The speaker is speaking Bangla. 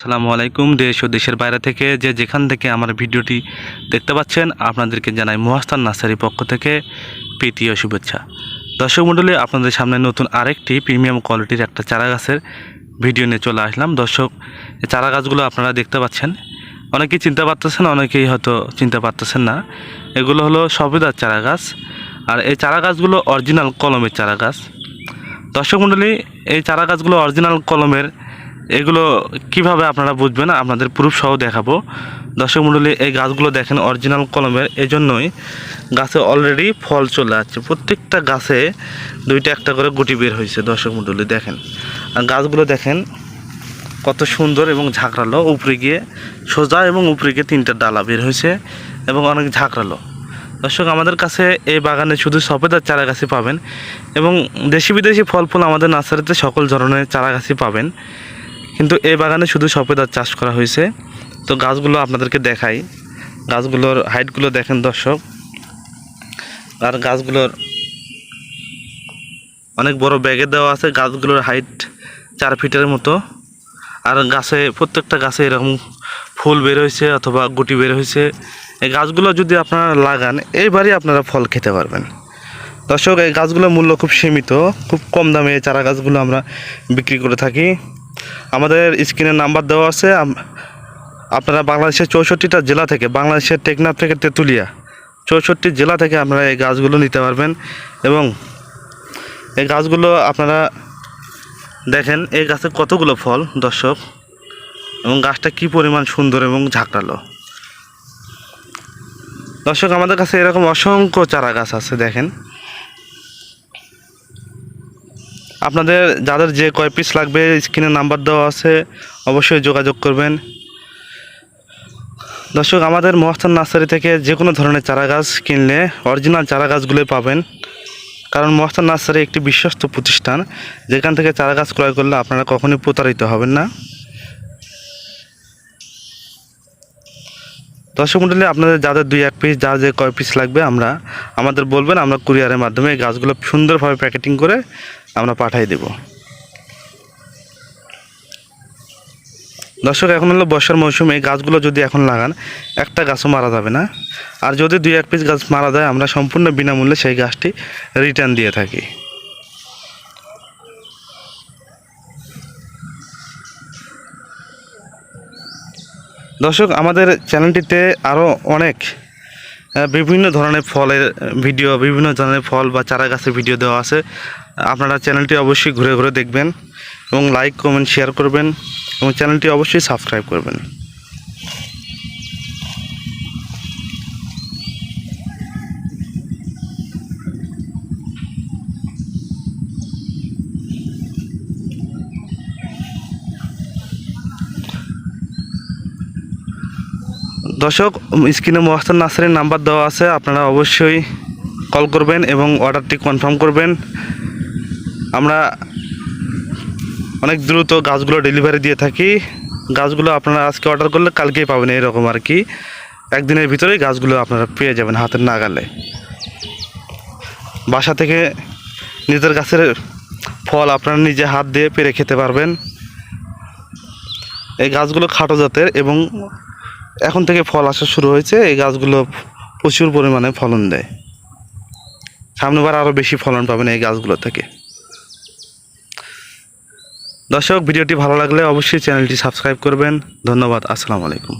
আসসালামু আলাইকুম, দেশ ও দেশের বাইরে থেকে যে যেখান থেকে আমার ভিডিওটি দেখতে পাচ্ছেন, আপনাদেরকে জানাই মহাস্তান নার্সারি পক্ষ থেকে প্রীতি ও শুভেচ্ছা। দর্শক মণ্ডলী, আপনাদের সামনে নতুন আরেকটি প্রিমিয়াম কোয়ালিটির একটা চারা গাছের ভিডিও নিয়ে চলে আসলাম। দর্শক চারা গাছগুলো আপনারা দেখতে পাচ্ছেন। অনেকেই চিনতে পারতেছেন, অনেকেই হয়তো চিনতে পারতেছেন না। এগুলো হলো সবেদার চারা গাছ, আর এই চারা গাছগুলো অরিজিনাল কলমের চারা গাছ। দর্শক মণ্ডলী, এই চারা গাছগুলো অরিজিনাল কলমের এগুলো কীভাবে আপনারা বুঝবেন, আপনাদের প্রুফ সহ দেখাবো। দর্শক মণ্ডলী এই গাছগুলো দেখেন অরিজিনাল কলমের এই জন্যই গাছে অলরেডি ফল চলে আসছে। প্রত্যেকটা গাছে দুইটা একটা করে গুটি বের হয়েছে, দর্শক মণ্ডলী দেখেন। আর গাছগুলো দেখেন, কত সুন্দর এবং ঝাঁকড়ালো। উপরে গিয়ে সোজা এবং উপরে গিয়ে তিনটা ডালা বের হয়েছে এবং অনেক ঝাঁকড়ালো। দর্শক, আমাদের কাছে এই বাগানে শুধু সফেদার চারা গাছই পাবেন এবং দেশি বিদেশি ফল ফুল আমাদের নার্সারিতে সকল ধরনের চারা গাছই পাবেন। কিন্তু এই বাগানে শুধু সফেদার চাষ করা হয়েছে। তো গাছগুলো আপনাদেরকে দেখাই। গাছগুলোর হাইটগুলো দেখেন দর্শক। আর গাছগুলোর অনেক বড় ব্যাগে দেওয়া আছে। গাছগুলোর হাইট চার ফিটের মতো। আর গাছে, প্রত্যেকটা গাছে এরকম ফুল বের হয়েছে অথবা গুটি বের হয়েছে। এই গাছগুলো যদি আপনারা লাগান, এইবারই আপনারা ফল খেতে পারবেন। দর্শক, এই গাছগুলোর মূল্য খুব সীমিত। খুব কম দামে এই চারা গাছগুলো আমরা বিক্রি করে থাকি। আমাদের স্ক্রিনের নাম্বার দেওয়া আছে আপনারা বাংলাদেশের চৌষট্টিটা জেলা থেকে, বাংলাদেশের টেকনাফ থেকে তেঁতুলিয়া, চৌষট্টি জেলা থেকে আপনারা এই গাছগুলো নিতে পারবেন এবং এই গাছগুলো আপনারা দেখেন, এই গাছে কতগুলো ফল, দর্শক, এবং গাছটা কি পরিমাণ সুন্দর এবং ঝাঁকড়ালো। দর্শক, আমাদের কাছে এরকম অসংখ্য চারা গাছ আছে, দেখেন। আপনাদের যাদের যে কয় পিস লাগবে স্ক্রিনে নাম্বার দেওয়া আছে, অবশ্যই যোগাযোগ করবেন। দর্শক, আমাদের মহাস্থান নার্সারি থেকে যে কোনো ধরনের চারা গাছ কিনলে অরিজিনাল চারা গাছগুলোই পাবেন। কারণ মহাস্থান নার্সারি একটি বিশ্বস্ত প্রতিষ্ঠান, যেখান থেকে চারা গাছ ক্রয় করলে আপনারা কখনোই প্রতারিত হবেন না। দর্শক মন্ডলী, আপনাদের যাদের দুই এক পিস যা যে কয় পিস লাগবে, আমরা, আমাদের বলবেন, আমরা কুরিয়ারের মাধ্যমে এই গাছগুলো সুন্দরভাবে প্যাকেটিং করে আমরা পাঠিয়ে দেব। দর্শক, এখন হলো বর্ষার মৌসুমে, এই গাছগুলো যদি এখন লাগান, একটা গাছও মারা যাবে না। আর যদি দুই এক পিস গাছ মারা যায়, আমরা সম্পূর্ণ বিনামূল্যে সেই গাছটি রিটার্ন দিয়ে থাকি। দর্শক, আমাদের চ্যানেলটিতে আরও অনেক বিভিন্ন ধরনের ফলের ভিডিও, বিভিন্ন ধরনের ফল বা চারা গাছের ভিডিও দেওয়া আছে। আপনারা চ্যানেলটি অবশ্যই ঘুরে ঘুরে দেখবেন এবং লাইক কমেন্ট শেয়ার করবেন এবং চ্যানেলটি অবশ্যই সাবস্ক্রাইব করবেন। দর্শক স্ক্রিনে মহাস্তান নার্সারির নাম্বার দেওয়া আছে, আপনারা অবশ্যই কল করবেন এবং অর্ডারটি কনফার্ম করবেন। আমরা অনেক দ্রুত গাছগুলো ডেলিভারি দিয়ে থাকি। গাছগুলো আপনারা আজকে অর্ডার করলে কালকেই পাবেন এরকম আর কি। একদিনের ভিতরেই গাছগুলো আপনারা পেয়ে যাবেন হাতের নাগালে। বাসা থেকে নিজের গাছের ফল আপনারা নিজে হাত দিয়ে পেরে খেতে পারবেন। এই গাছগুলো খাটো জাতের এবং এখন থেকে ফল আসা শুরু হয়েছে, এই গাছগুলো প্রচুর পরিমাণে ফলন দেয়। সামনেবার আরও বেশি ফলন পাবেন এই গাছগুলো থেকে। দর্শক, ভিডিওটি ভালো লাগলে অবশ্যই চ্যানেলটি সাবস্ক্রাইব করবেন। ধন্যবাদ, আসসালামু আলাইকুম।